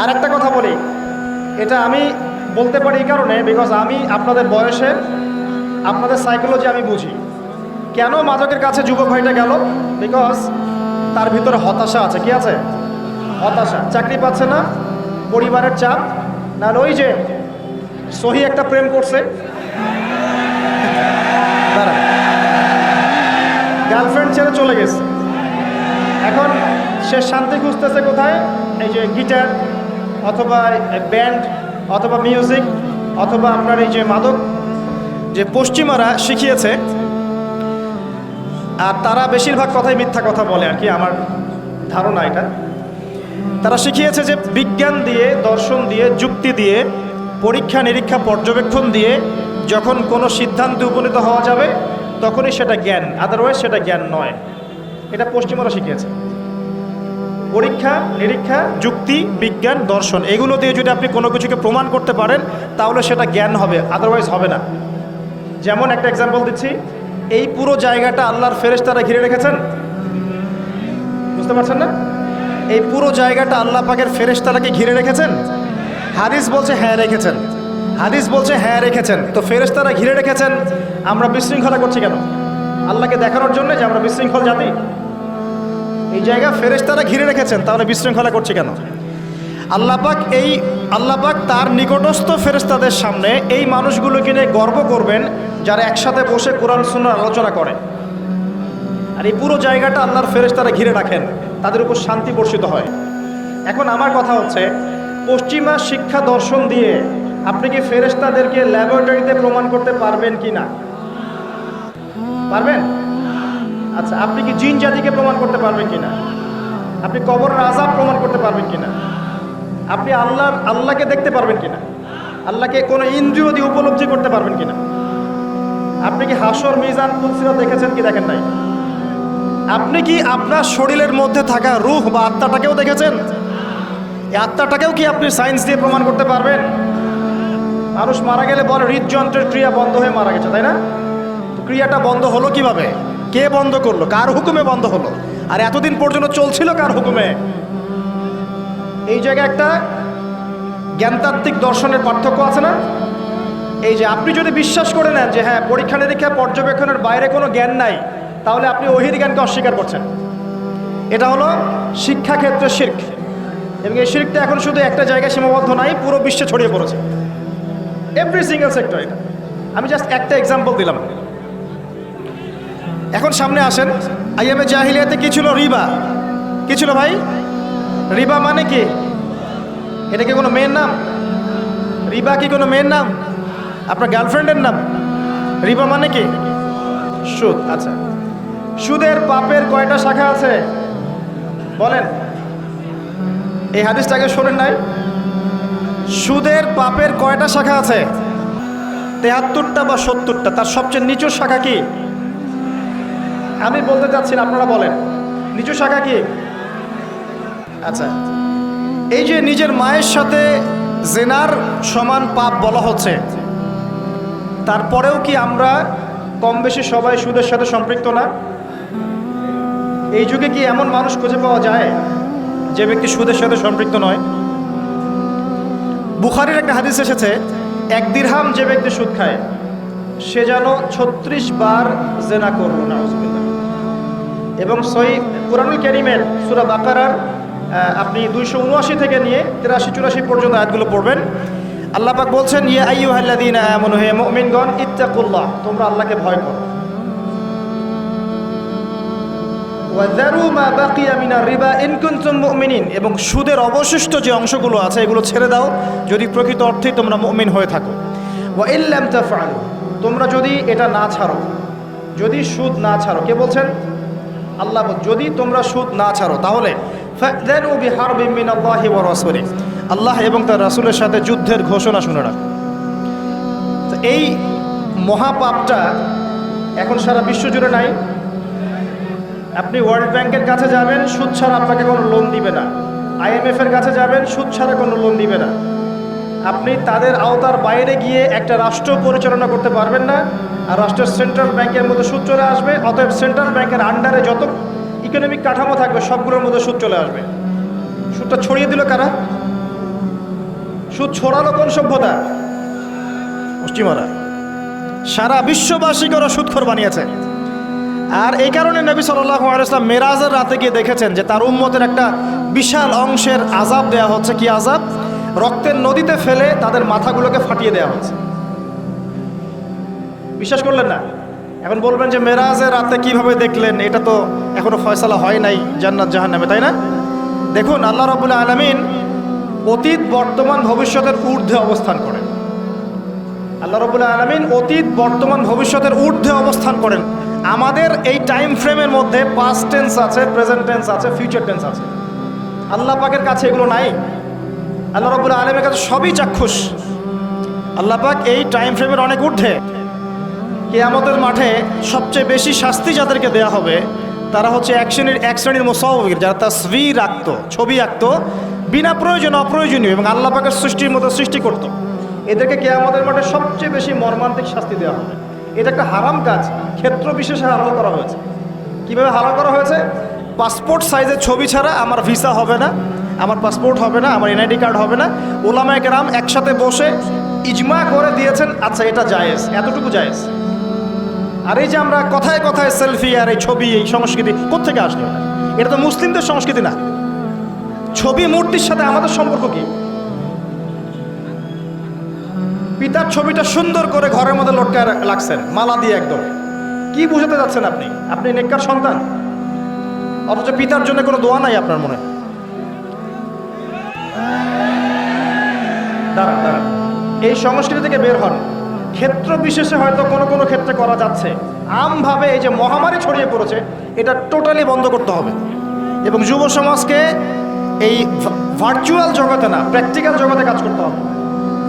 আর একটা কথা বলি। এটা আমি বলতে পারি এই কারণে বিকজ আমি আপনাদের বয়সে, আপনাদের সাইকোলজি আমি বুঝি। কেন মাদকের কাছে যুবক ভাইটা গেল? বিকজ তার ভিতরে হতাশা আছে। কি আছে? হতাশা। চাকরি পাচ্ছে না, পরিবারের চাপ। না ওই যে সহি একটা প্রেম করছে। গার্লফ্রেন্ড ছেড়ে চলে গেছে। এখন সে শান্তি খুঁজতেছে কোথায়? এই যে গিটার অথবা ব্যান্ড অথবা মিউজিক অথবা আপনার এই যে মাদক, যে পশ্চিমারা শিখিয়েছে, আর তারা বেশিরভাগ কথাই মিথ্যা কথা বলে আর কি, আমার ধারণা এটা। তারা শিখিয়েছে যে বিজ্ঞান দিয়ে, দর্শন দিয়ে, যুক্তি দিয়ে, পরীক্ষা নিরীক্ষা পর্যবেক্ষণ দিয়ে যখন কোনো সিদ্ধান্তে উপনীত হওয়া যাবে, তখনই সেটা জ্ঞান আদারওয়াইজ সেটা জ্ঞান নয়। এটা পশ্চিমারা শিখিয়েছে। পরীক্ষা, নিরীক্ষা, যুক্তি, বিজ্ঞান, দর্শন, এগুলো দিয়ে যদি আপনি কোনো কিছুকে প্রমাণ করতে পারেন, তাহলে সেটা জ্ঞান হবে আদারওয়াইজ হবে না। যেমন একটা এক্সাম্পল দিচ্ছি, এই পুরো জায়গাটা আল্লাহর ফেরেশতারা ঘিরে রেখেছেন? বুঝতে পারছেন না? এই পুরো জায়গাটা আল্লাহ পাকের ফেরেশতারাকে ঘিরে রেখেছেন? হাদিস বলছে হ্যাঁ রেখেছেন। হাদিস বলছে হ্যাঁ রেখেছেন। তো ফেরেশতারা ঘিরে রেখেছেন, আমরা বিশৃঙ্খলা করছি কেন? আল্লাহকে দেখানোর জন্য যে আমরা বিশৃঙ্খল জাতি? এই জায়গা ফেরেশতারা ঘিরে রেখেছেন, তাহলে বিশৃঙ্খলা করছে কেন? আল্লাপাক এই আল্লাপাক তার নিকটস্থ ফেরেশতাদের সামনে এই মানুষগুলোকে নিয়ে গর্ব করবেন, যারা একসাথে বসে কোরআন সুন্নার আলোচনা করে। আর এই পুরো জায়গাটা আল্লাহর ফেরেশতারা ঘিরে রাখেন, তাদের উপর শান্তি বর্ষিত হয়। এখন আমার কথা হচ্ছে, পশ্চিমা শিক্ষা দর্শন দিয়ে আপনি কি ফেরেশতাদেরকে ল্যাবরেটরিতে প্রমাণ করতে পারবেন কি না পারবেন? আচ্ছা আপনি কি জিন জাতিকে প্রমাণ করতে পারবেন কিনা? আপনি কবরের আজাব প্রমাণ করতে পারবেন কিনা? আপনি আল্লাহর, আল্লাহকে দেখতে পারবেন কিনা? আল্লাহকে কোনো ইন্দ্রিয় দিয়ে উপলব্ধি করতে পারবেন কিনা? আপনি কি হাসর, মিজান তুলসিরা দেখেছেন কি দেখেন নাই? আপনি কি আপনার শরীরের মধ্যে থাকা রুহ বা আত্মাটাকেও দেখেছেন? এই আত্মাটাকেও কি আপনি সায়েন্স দিয়ে প্রমাণ করতে পারবেন? মানুষ মারা গেলে বলে, হৃদযন্ত্রের ক্রিয়া বন্ধ হয়ে মারা গেছে, তাই না? ক্রিয়াটা বন্ধ হলো কীভাবে? কে বন্ধ করল? কার হুকুমে বন্ধ হলো? আর এতদিন পর্যন্ত চলছিল কার হুকুমে? এই জায়গায় একটা জ্ঞানতাত্ত্বিক দর্শনের পার্থক্য আছে না? এই যে আপনি যদি বিশ্বাস করে নেন যে হ্যাঁ পরীক্ষা নিরীক্ষা, পর্যবেক্ষণের বাইরে কোনো জ্ঞান নাই, তাহলে আপনি ওহির জ্ঞানকে অস্বীকার করছেন। এটা হলো শিক্ষাক্ষেত্রে শির্ক। এবং এই শির্কটা এখন শুধু একটা জায়গায় সীমাবদ্ধ নাই, পুরো বিশ্বে ছড়িয়ে পড়েছে। এভরি সিঙ্গেল সেক্টর এটা। আমি জাস্ট একটা এক্সাম্পল দিলাম। এখন সামনে আসেন। আইএমএ জাহিলিয়াতে কি ছিল রিবা? কি ছিল ভাই? রিবা মানে কি? এটা কি কোনো মেয়ের নাম? রিবা কি কোনো মেয়ের নাম? আপনার গার্লফ্রেন্ডের নাম? রিবা মানে কি? সুদ আচ্ছা। সুদের পাপের কয়টা শাখা আছে? বলেন। এই হাদিসটাকে শোনেন নাই? সুদের পাপের কয়টা শাখা আছে? তেহাত্তরটা বা সত্তরটা, তার সবচেয়ে নিচু শাখা কি? আমি বলতে চাচ্ছি না, আপনারা বলেন। নিচু শাখা কি? আচ্ছা। এই যে নিজের মায়ের সাথে জেনার সমান পাপ বলা হচ্ছে তারপরেও কি আমরা কম বেশি সবাই সুদের সাথে সম্পৃক্ত না? এই যুগে কি এমন মানুষ খুঁজে পাওয়া যায় যে ব্যক্তি সুদের সাথে সম্পৃক্ত নয়? বুখারির একটা হাদিস এসেছে এক দিরহাম যে ব্যক্তি সুদ খায় সে যেন ছত্রিশ বার জেনা করল না এবং সই কোরআনুল ক্যারিমের সুরা বাকারার আপনি দুইশো উনআশি থেকে নিয়ে তিরাশি চুরাশি পর্যন্ত আয়াতগুলো পড়বেন। আল্লাহ পাক বলছেন, ইয়া আইয়ুহাল্লাযীনা আমানু, হে মুমিনগণ, ইত্তাকুল্লাহ, তোমরা আল্লাহকে ভয় করো। এবং সুদের অবশিষ্ট যে অংশগুলো আছে, এগুলো ছেড়ে দাও, যদি প্রকৃত অর্থেই তোমরা মুমিন হয়ে থাকো। তোমরা যদি এটা না ছাড়ো, যদি সুদ না ছাড়ো, কে বলছেন? আল্লাহ যদি তোমরা সুদ না ছাড়ো, তাহলে আল্লাহ এবং তার রাসুলের সাথে যুদ্ধের ঘোষণা শুনে রাখো। এই মহাপাপটা এখন সারা বিশ্ব জুড়ে নাই। আপনি ওয়ার্ল্ড ব্যাংকের কাছে যাবেন, সুদ ছাড়া আপনাকে কোনো লোন দিবে না। আইএমএফ এর কাছে যাবেন, সুদ ছাড়া কোনো লোন দিবে না। আপনি তাদের আওতার বাইরে গিয়ে একটা রাষ্ট্র পরিচালনা করতে পারবেন না। আর রাষ্ট্রের সেন্ট্রাল ব্যাংকের মধ্যে সুদ চলে আসবে, অতএব সেন্ট্রাল ব্যাংকের আন্ডারে যত ইকোনমিক কাঠামো থাকবে, সবগুলোর মধ্যে সুদ চলে আসবে। সুদটা ছড়িয়ে দিল কারা? সুদ ছড়ালো কোন সভ্যতা? পশ্চিমারা। সারা বিশ্ববাসীকে ওরা সুদখোর বানিয়েছে। আর এই কারণে নবী আলাইসলাম মেরাজের রাতে গিয়ে দেখেছেন যে তার উম্মতের একটা বিশাল অংশের আজাব দেয়া হচ্ছে। কি আজাব রক্তের নদীতে ফেলে তাদের মাথাগুলোকে ফাটিয়ে দেওয়া হচ্ছে। বিশ্বাস করলেন না? এখন বলবেন যে মেরাজের রাতে কীভাবে দেখলেন? এটা তো এখনও ফয়সালা হয় নাই জান্নাত জাহান্নামে, তাই না? দেখুন, আল্লাহ রবুল্লা আলমিন অতীত, বর্তমান, ভবিষ্যতের ঊর্ধ্বে অবস্থান করেন। আল্লাহ রবুল্লা আলমিন অতীত, বর্তমান, ভবিষ্যতের ঊর্ধ্বে অবস্থান করেন। আমাদের এই টাইম ফ্রেমের মধ্যে পাস্ট টেন্স আছে প্রেজেন্ট টেন্স আছে ফিউচার টেন্স আছে। আল্লাহ পাকের কাছে এগুলো নাই। আল্লাহ রবুল্লা আলমের কাছে সবই চাক্ষুষ। আল্লাহ পাক এই টাইম ফ্রেমের অনেক ঊর্ধ্বে। কেয়ামতের মাঠে সবচেয়ে বেশি শাস্তি যাদেরকে দেয়া হবে, তারা হচ্ছে এক শ্রেণির এক শ্রেণির মোসাউবির যারা তার তাসভির আঁকতো ছবি আঁকতো, বিনা প্রয়োজন অপ্রয়োজনীয় এবং আল্লাহ পাকের সৃষ্টির মতো সৃষ্টি করতো। এদেরকে কেয়ামতের মাঠে সবচেয়ে বেশি মর্মান্তিক শাস্তি দেওয়া হবে। এটা একটা হারাম কাজ, ক্ষেত্র বিশেষে হারাম করা হয়েছে। কীভাবে হারাম করা হয়েছে? পাসপোর্ট সাইজের ছবি ছাড়া আমার ভিসা হবে না, আমার পাসপোর্ট হবে না, আমার এনআইডি কার্ড হবে না। ওলামায় কেরাম একসাথে বসে ইজমা করে দিয়েছেন আচ্ছা এটা জায়েজ, এতটুকু জায়েজ। আর এই যে আমরা কথায় কথায় সেলফি আর এই ছবি, এই সংস্কৃতি কোথেকে আসলো? এটা তো মুসলিমদের সংস্কৃতি না। ছবি, মূর্তির সাথে আমাদের সম্পর্ক কি? পিতার ছবিটা সুন্দর করে ঘরের মধ্যে লটকায় লাগছেন মালা দিয়ে একদম। কি বুঝাতে যাচ্ছেন আপনি? আপনি নেককার সন্তান। অথচ পিতার জন্য কোনো দোয়া নাই আপনার মনে? দাঁড়ান দাঁড়ান। এই সংস্কৃতি থেকে বের হন। ক্ষেত্র বিশেষে হয়তো কোনো কোনো ক্ষেত্রে করা যাচ্ছে। আমভাবে এই যে মহামারী ছড়িয়ে পড়েছে, এটা টোটালি বন্ধ করতে হবে। এবং যুব সমাজকে এই ভার্চুয়াল জগতে না প্র্যাকটিক্যাল জগতে কাজ করতে হবে।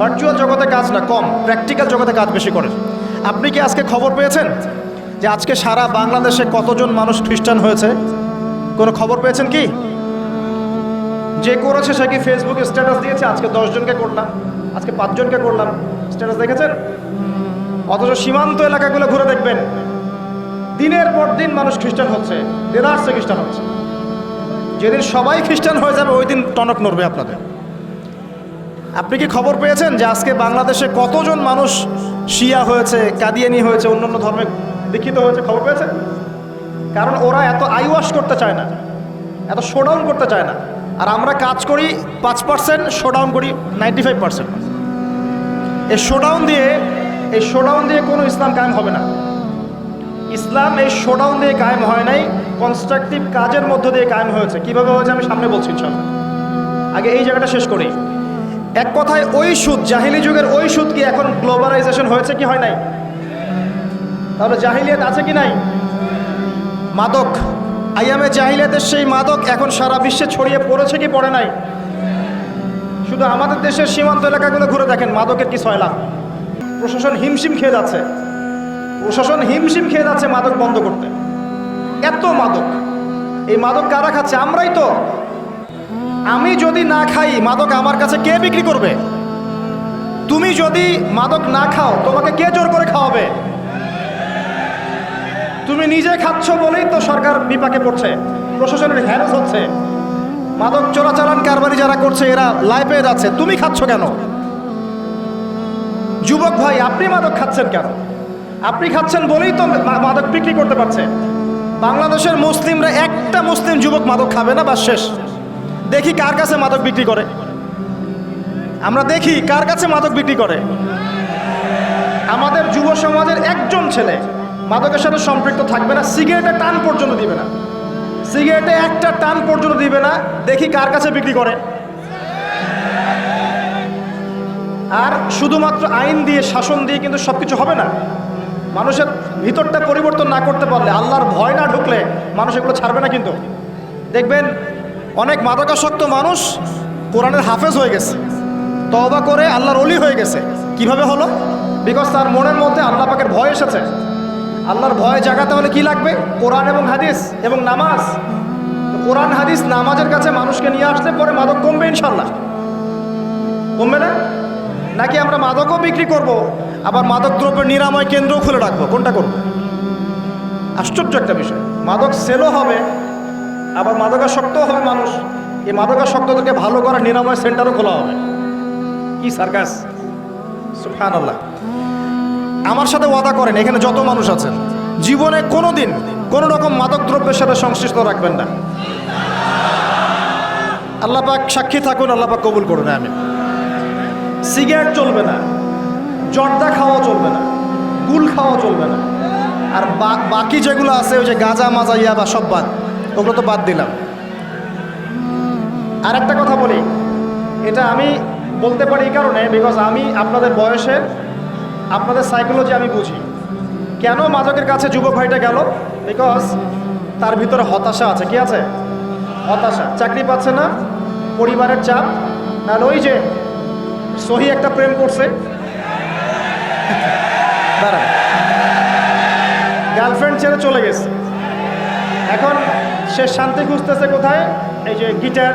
ভার্চুয়াল জগতে কাজ না, কম প্র্যাকটিক্যাল জগতে কাজ বেশি করে। আপনি কি আজকে খবর পেয়েছেন যে আজকে সারা বাংলাদেশে কতজন মানুষ খ্রিস্টান হয়েছে? কোনো খবর পেয়েছেন কি? যে করেছে সে কি ফেসবুকে স্ট্যাটাস দিয়েছে? আজকে দশজনকে করলাম আজকে পাঁচজনকে করলাম। স্ট্যাটাস দেখেছেন? অথচ সীমান্ত এলাকাগুলো ঘুরে দেখবেন। দিনের পর দিন মানুষ খ্রিস্টান হচ্ছে, দেদারসে খ্রিস্টান হচ্ছে। যেদিন সবাই খ্রিস্টান হয়ে যাবে, ওই দিন টনক নড়বে আপনাদের। আপনি কি খবর পেয়েছেন যে আজকে বাংলাদেশে কতজন মানুষ শিয়া হয়েছে, কাদিয়ানি হয়েছে, অন্যান্য ধর্মে দীক্ষিত হয়েছে, খবর পেয়েছেন? কারণ ওরা এত আইওয়াশ করতে চায় না, এত শোডাউন করতে চায় না। আর আমরা কাজ করি পাঁচ পার্সেন্ট, শোডাউন করি নাইনটি ফাইভ পার্সেন্ট। এই শোডাউন দিয়ে, এই শোডাউন দিয়ে কোনো ইসলাম কায়েম হবে না। ইসলাম এই শোডাউন দিয়ে কায়েম হয় নাই কনস্ট্রাকটিভ কাজের মধ্য দিয়ে কায়েম হয়েছে। কীভাবে হয়েছে আমি সামনে বলছি ইনশাল্লাহ আগে এই জায়গাটা শেষ করি। এক কথায় ওই সুদ, জাহিলি যুগের ওই সুদ কি এখন গ্লোবালাইজেশন হয়েছে কি হয় নাই? তাহলে জাহিলিয়াত আছে কি নাই? মাদক। আইয়ামে জাহিলিয়াতের সেই মাদক এখন সারা বিশ্বে ছড়িয়ে পড়েছে কি পড়ে নাই? শুধু আমাদের দেশের সীমান্ত এলাকাগুলো ঘুরে দেখেন, মাদকের কি লাখ প্রশাসন হিমশিম খেয়ে যাচ্ছে। প্রশাসন হিমশিম খেয়ে যাচ্ছে মাদক বন্ধ করতে। এত মাদক। এই মাদক কারা খাচ্ছে? আমরাই তো। আমি যদি না খাই, মাদক আমার কাছে কে বিক্রি করবে? তুমি যদি মাদক না খাও, তোমাকে কে জোর করে খাওয়াবে? তুমি নিজে খাচ্ছ বলেই তো সরকার বিপাকে পড়ছে। প্রশাসনের হ্যারাস হচ্ছে। মাদক চোরাচালান কারবারি যারা করছে, এরা লাই পেয়ে যাচ্ছে। তুমি খাচ্ছ কেন? যুবক ভাই, আপনি মাদক খাচ্ছেন কেন? আপনি খাচ্ছেন বলেই তো মাদক বিক্রি করতে পারছে। বাংলাদেশের মুসলিমরা একটা মুসলিম যুবক মাদক খাবে না বা শেষ। দেখি কার কাছে মাদক বিক্রি করে। আমরা দেখি কার কাছে মাদক বিক্রি করে। আমাদের যুব সমাজের একজন ছেলে মাদকের সাথে সম্পৃক্ত থাকবে না সিগারেটে টান পর্যন্ত দিবে না। সিগারেটে একটা টান পর্যন্ত দিবে না। দেখি কার কাছে বিক্রি করে আর শুধুমাত্র আইন দিয়ে, শাসন দিয়ে কিন্তু সব কিছু হবে না। মানুষের ভিতরটা পরিবর্তন না করতে পারলে, আল্লাহর ভয় না ঢুকলে মানুষ এগুলো ছাড়বে না কিন্তু। দেখবেন, অনেক মাদকাসক্ত মানুষ কোরআনের হাফেজ হয়ে গেছে। তবা করে আল্লাহর অলি হয়ে গেছে। কীভাবে হলো? বিকজ তার মনের মধ্যে আল্লাহ পাকের ভয় এসেছে। আল্লাহর ভয় জাগাতে হলে কি লাগবে? কোরআন এবং হাদিস এবং নামাজ। কোরআন, হাদিস, নামাজের কাছে মানুষকে নিয়ে আসলে পরে মাদক কমবে ইনশাল্লাহ কমবে না? নাকি আমরা মাদকও বিক্রি করব, আবার মাদক দ্রব্যের নিরাময় কেন্দ্রও খুলে রাখব? কোনটা করব? আশ্চর্য একটা বিষয়। মাদক সেলও হবে, আবার মাদকাসক্তও হবে মানুষ। এই মাদকাসক্তদেরকে ভালো করার নিরাময় সেন্টারও খোলা হবে। কি সার্কাস? সুফান আল্লাহ আমার সাথে ওয়াদা করেন, এখানে যত মানুষ আছেন। জীবনে কোনো দিন কোনো রকম মাদক দ্রব্যের সাথে সংশ্লিষ্ট রাখবেন না। আল্লাহ পাক সাক্ষী থাকুন, আল্লাহ পাক কবুল করুন আমি সিগারেট চলবে না, জর্দা খাওয়া চলবে না, গুল খাওয়া চলবে না। আর বাকি যেগুলো আছে, ওই যে গাঁজা, মাজা ইয়া বা সব বাদ। ওগুলো তো বাদ দিলাম। আর একটা কথা বলি, এটা আমি বলতে পারি এই কারণে বিকজ আমি আপনাদের বয়সের আপনাদের সাইকোলজি আমি বুঝি। কেন মাদকের কাছে যুবক ভাইটা গেল? বিকজ তার ভিতরে হতাশা আছে। কি আছে? হতাশা। চাকরি পাচ্ছে না, পরিবারের চাপ। নাহলে ওই যে সহি একটা প্রেম করছে। দাঁড়ান। গার্লফ্রেন্ড ছেড়ে চলে গেছে। এখন সে শান্তি খুঁজতেছে কোথায়? এই যে গিটার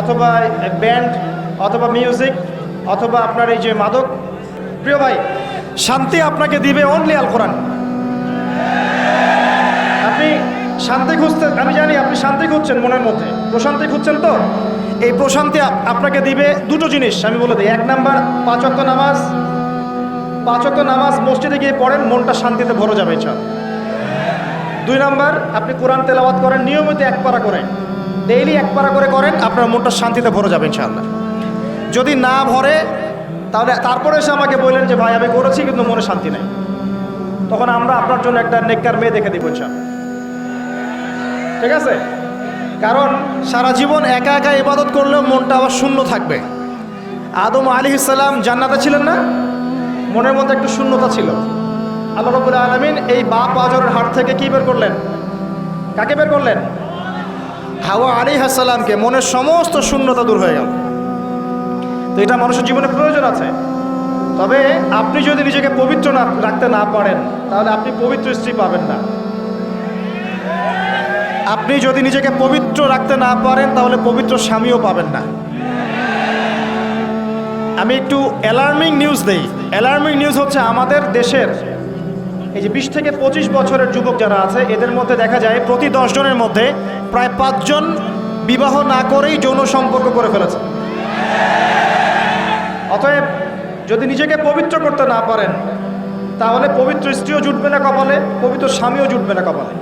অথবা ব্যান্ড অথবা মিউজিক অথবা আপনার এই যে মাদক। প্রিয় ভাই শান্তি আপনাকে দিবে অনলি আল কোরআন। আপনি শান্তি খুঁজতে আমি জানি আপনি শান্তি খুঁজছেন মনের মধ্যে। প্রশান্তি খুঁজছেন তো? এই প্রশান্তি আপনাকে দিবে দুটো জিনিস, আমি বলে দিই। এক নাম্বার, পাঁচ ওয়াক্ত নামাজ। পাঁচ ওয়াক্ত নামাজ মসজিদে গিয়ে পড়েন, মনটা শান্তিতে ভরে যাবে ইনশাআল্লাহ। দুই নাম্বার, আপনি কোরআন তেলাওয়াত করেন, নিয়মিত এক পারা করেন ডেইলি এক পারা করে করেন, আপনার মনটা শান্তিতে ভরে যাবে ইনশাআল্লাহ। যদি না ভরে তাহলে তারপরে এসে আমাকে বললেন যে, ভাই, আমি করেছি, কিন্তু মনে শান্তি নেই। তখন আমরা আপনার জন্য একটা নেককার মেয়ে দেখে দিব ঠিক আছে? কারণ সারা জীবন একা একা ইবাদত করলেও মনটা আবার শূন্য থাকবে। আদম আলী ইসলাম জান্নাতে ছিলেন না? মনের মধ্যে একটু শূন্যতা ছিল। আল্লাহ রবুল আলমিন এই বাপ আজরের হাট থেকে কি বের করলেন? কাকে বের করলেন? হাওয়া আলী হাসালামকে মনের সমস্ত শূন্যতা দূর হয়ে গেল। তো এটা মানুষের জীবনে প্রয়োজন আছে। তবে আপনি যদি নিজেকে পবিত্র না রাখতে না পারেন, তাহলে আপনি পবিত্র স্ত্রী পাবেন না। আপনি যদি নিজেকে পবিত্র রাখতে না পারেন, তাহলে পবিত্র স্বামীও পাবেন না। আমি একটু অ্যালার্মিং নিউজ দেই। অ্যালার্মিং নিউজ হচ্ছে আমাদের দেশের এই যে বিশ থেকে পঁচিশ বছরের যুবক যারা আছে, এদের মধ্যে দেখা যায় প্রতি দশ জনের মধ্যে প্রায় পাঁচজন বিবাহ না করেই যৌন সম্পর্ক করে ফেলেছে। অতএব যদি নিজেকে পবিত্র করতে না পারেন, তাহলে পবিত্র স্ত্রীও জুটবে না কপালে, পবিত্র স্বামীও জুটবে না কপালে।